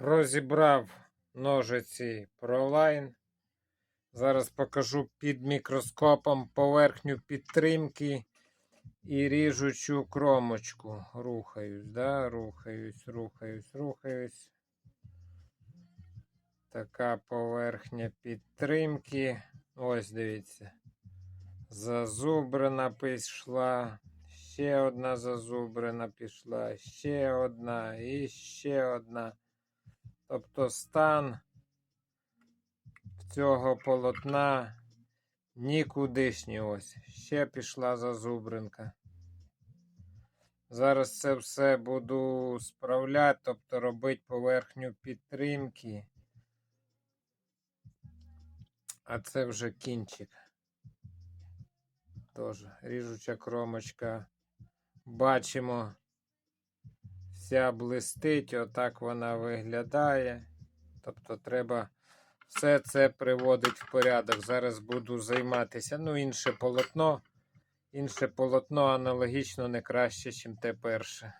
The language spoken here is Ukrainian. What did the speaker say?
Розібрав ножиці ProLine. Зараз покажу під мікроскопом поверхню підтримки і ріжучу кромочку. Рухаюсь, да? рухаюсь, рухаюсь, рухаюсь. Така поверхня підтримки. Ось дивіться. Зазубрина пішла. Ще одна зазубрина пішла, ще одна і ще одна. Тобто стан цього полотна нікудишній ось. Ще пішла зазубринка. Зараз це все буду справляти, тобто робити поверхню підтримки. А це вже кінчик. Тож, ріжуча кромочка. Бачимо, вся блистить, отак вона виглядає. Тобто треба все це приводити в порядок. Зараз буду займатися. Ну, інше полотно. Інше полотно аналогічно не краще, ніж те перше.